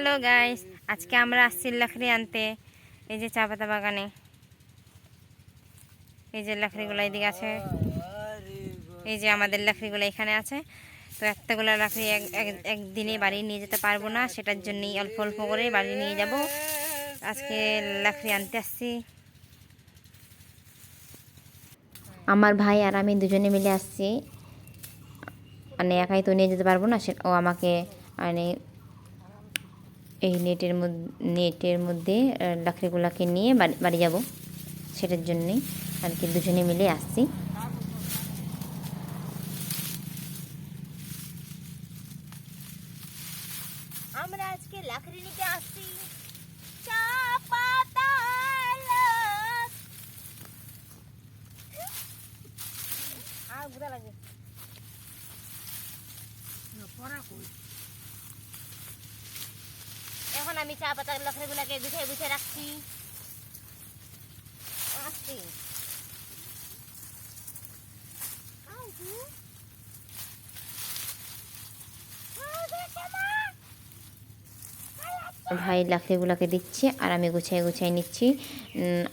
Hello guys, আজকে আমরা আসছি লাকড়ি আনতে। এই যে চা পাতা বাগানে। এই যে লাকড়িগুলো এদিকে আছে। এই যে আমাদের লাকড়িগুলো এখানে আছে। তো এক, এক- একদিনে বাড়ি নিয়ে যেতে পারব না, সেটার জন্যই অল্প অল্প করে বাড়ি নিয়ে যাব। আজকে লাকড়ি আনতে আসছি। আমার ভাই আর আমি দুজনে মিলে আসছি। মানে একাই তো নিয়ে যেতে পারব না, সে ও আমাকে মানে এই নেটের মধ্যে নেটের মধ্যে লাকড়িগুলোকে নিয়ে বাড়ি বাড়ি যাব। সেটার জন্যই আর কি দুজনে মিলে আসছি। আমরা আজকে লাকড়ি নিতে আসছি। চা পাতা এখন আমি চা পাতা লাকড়িগুলোকে গুছিয়ে গুছিয়ে রাখছি। আসছি। ভাই লাকড়িগুলোকে দিচ্ছে আর আমি গুছিয়ে গুছিয়ে নিচ্ছি।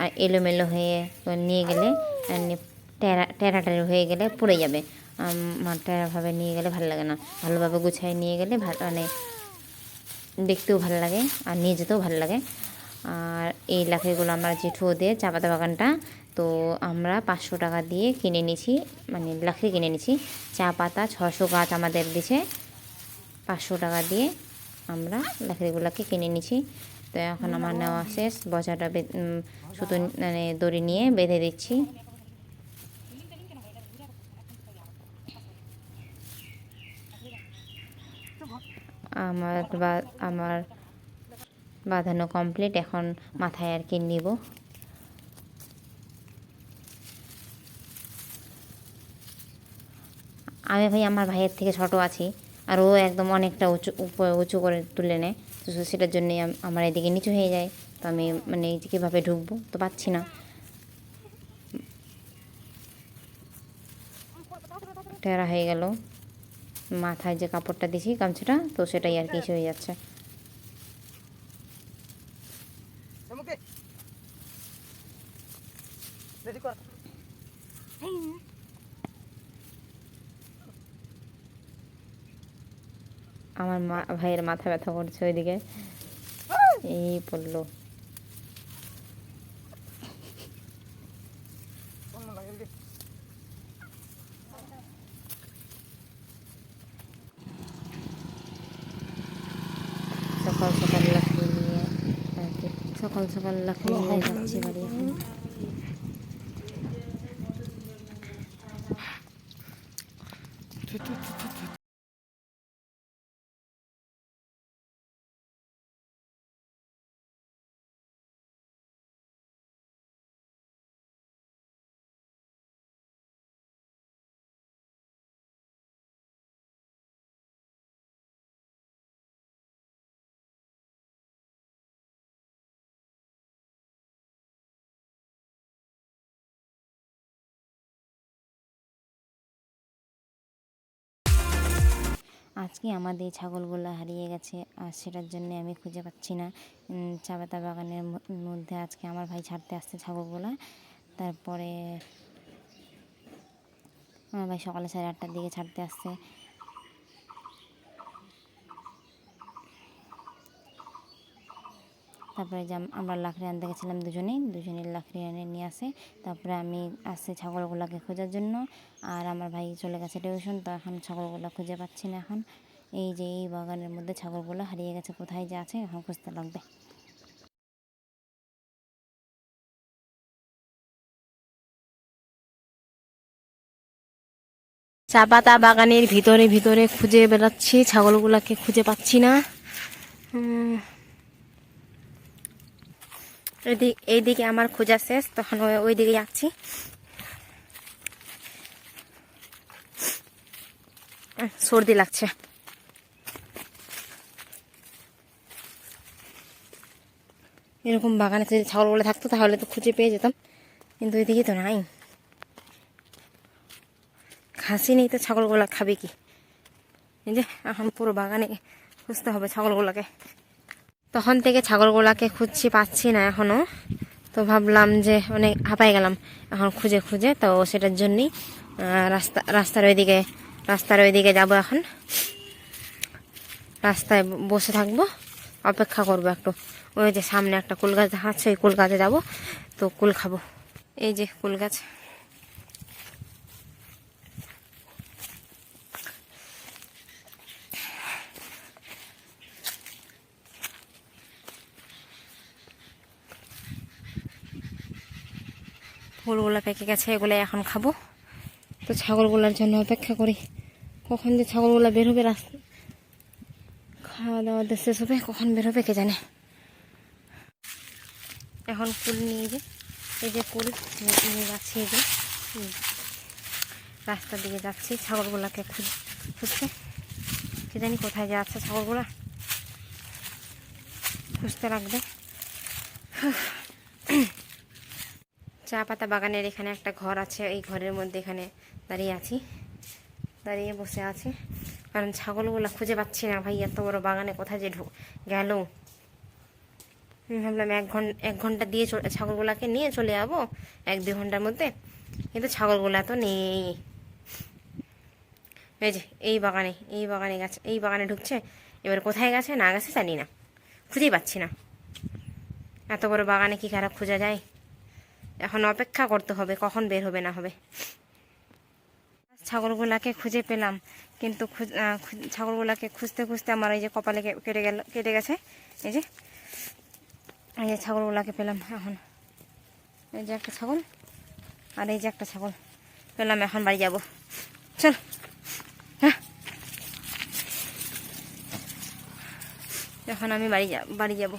আর এলোমেলো হয়ে নিয়ে গেলে টেরা টেরা টেরা হয়ে গেলে পড়ে যাবে। টেরাভাবে নিয়ে গেলে ভালো লাগে না। ভালোভাবে গুছিয়ে নিয়ে গেলে ভালো মানে দেখতেও ভালো লাগে আর নিয়ে যেতেও ভালো লাগে। আর এই লাকড়িগুলো আমরা জেঠু দিয়ে চা পাতা বাগানটা। তো আমরা পাঁচশো টাকা দিয়ে কিনে নিয়েছি মানে লাকড়ি কিনে নিয়েছি। চা পাতা ছশো গাছ আমাদের দিছে পাঁচশো টাকা দিয়ে আমরা লাকড়িগুলোকে কিনে নিয়েছি। তো এখন আমার নেওয়া শেষ। বজাটা বে- উম, সুতো মানে দড়ি নিয়ে বেঁধে দিচ্ছি। আমার বা- আমার বাঁধানো কমপ্লিট এখন মাথায় আর কি নিব। আমি ভাই, আমার ভাইয়ের থেকে ছোট আছি, আর ও একদম অনেকটা উঁচু উঁচু করে তুলে নেয়। তো সেটার জন্যে আমার এদিকে নিচু হয়ে যায়। তো আমি মানে এই যে কীভাবে ঢুকবো, তো পাচ্ছি না। টেরা হয়ে গেল। মাথায় যে কাপড়টা দিছি গামছাটা তো সেটাই আর কি হয়ে। যাচ্ছে। আমার মা ভাইয়ের মাথা ব্যথা করছে ওইদিকে। এই পড়ল। সকাল সকাল লাকড়ি নিয়ে আর কি সকাল সকাল লাকড়ি নিয়ে যাচ্ছি বাড়ি এখন। আজকে আমাদের এই ছাগলগুলো হারিয়ে গেছে, আর সেটার জন্যে আমি খুঁজে পাচ্ছি না। চা পাতা বাগানের মধ্যে আজকে আমার ভাই ছাড়তে আসছে ছাগলগুলো। তারপরে আমার ভাই সকালে সাড়ে আটটার দিকে ছাড়তে আসছে। তারপরে যে আমরা লাকড়ি আনতে গেছিলাম দুজনেই, দুজনের লাকড়ি এনে নিয়ে আসে। তারপরে আমি আসছি ছাগলগুলোকে খোঁজার জন্য, আর আমার ভাই চলে গেছে টিউশন, তো এখন ছাগলগুলো খুঁজে পাচ্ছি না এখন। এই যে এই বাগানের মধ্যে ছাগলগুলো হারিয়ে গেছে, কোথায় যে আছে এখন খুঁজতে লাগবে। চা পাতা বাগানের ভিতরে ভিতরে খুঁজে বেড়াচ্ছি, ছাগলগুলোকে খুঁজে পাচ্ছি না। এইদিকে আমার খোঁজা শেষ, তখন ওই- দিকে যাচ্ছি। সর্দি লাগছে। এরকম বাগানে যদি ছাগলগুলো থাকতো, তাহলে তো খুঁজে পেয়ে যেতাম। কিন্তু ওইদিকে তো নাই। খাসি নেই তো ছাগলগুলো খাবে কি? এই যে, এখন পুরো বাগানে খুঁজতে হবে ছাগলগুলোকে। তখন থেকে ছাগলগুলাকে খুঁজছি, পাচ্ছি না এখনও তো ভাবলাম যে অনেক হাঁপাই গেলাম। এখন খুঁজে খুঁজে, তো সেটার জন্যই রাস্তা, রাস্তার ওইদিকে রাস্তার ওইদিকে যাব এখন। রাস্তায় বসে থাকব, অপেক্ষা করব একটু। ওই যে সামনে একটা কুল গাছ দেখা ওই কুল গাছে যাব, তো কুল খাব। এই যে কুল গাছ। ফুলগুলো পেকে গেছে এগুলো এখন খাব। তো ছাগলগুলোর জন্য অপেক্ষা করি। কখন যে ছাগলগুলো বের হবে রাস্তা খাওয়া দাওয়া দিয়ে শেষ হবে কখন বের হবে কে জানে। এখন কুল নিয়ে যে এই যে কুল নিয়ে যাচ্ছি এই যে। রাস্তার দিকে যাচ্ছি ছাগলগুলোকে খুঁজ খুঁজতে। কে জানি কোথায় যাচ্ছে ছাগলগুলা। খুঁজতে লাগবে। চা পাতা বাগানের এখানে একটা ঘর আছে, এই ঘরের মধ্যে এখানে দাঁড়িয়ে আছি। দাঁড়িয়ে বসে আছি। কারণ ছাগলগুলো খুঁজে পাচ্ছি না ভাই, এত বড় বাগানে কোথায় যে গেল। ভাবলাম এক ঘণ্টা এক ঘণ্টা দিয়ে ছাগলগুলাকে নিয়ে চলে যাব, এক দু ঘণ্টার মধ্যে। কিন্তু ছাগলগুলা তো নেই। এই যে, এই বাগানে এই বাগানে গেছে এই বাগানে ঢুকছে। এবার কোথায় গেছে না গেছে জানি না। খুঁজেই পাচ্ছি না। এত বড় বাগানে কি খারাপ খোঁজা যায়? এখন অপেক্ষা করতে হবে, কখন বের হবে না হবে। ছাগলগুলাকে খুঁজে পেলাম, কিন্তু ছাগলগুলাকে খুঁজতে খুঁজতে আমার এই যে কপালে কেটে গেল কেটে গেছে। এই যে এই যে ছাগলগুলাকে পেলাম এখন। এই যে একটা ছাগল আর এই যে একটা ছাগল। পেলাম, এখন বাড়ি যাব। চল। হ্যাঁ। এখন আমি বাড়ি যাব বাড়ি যাব।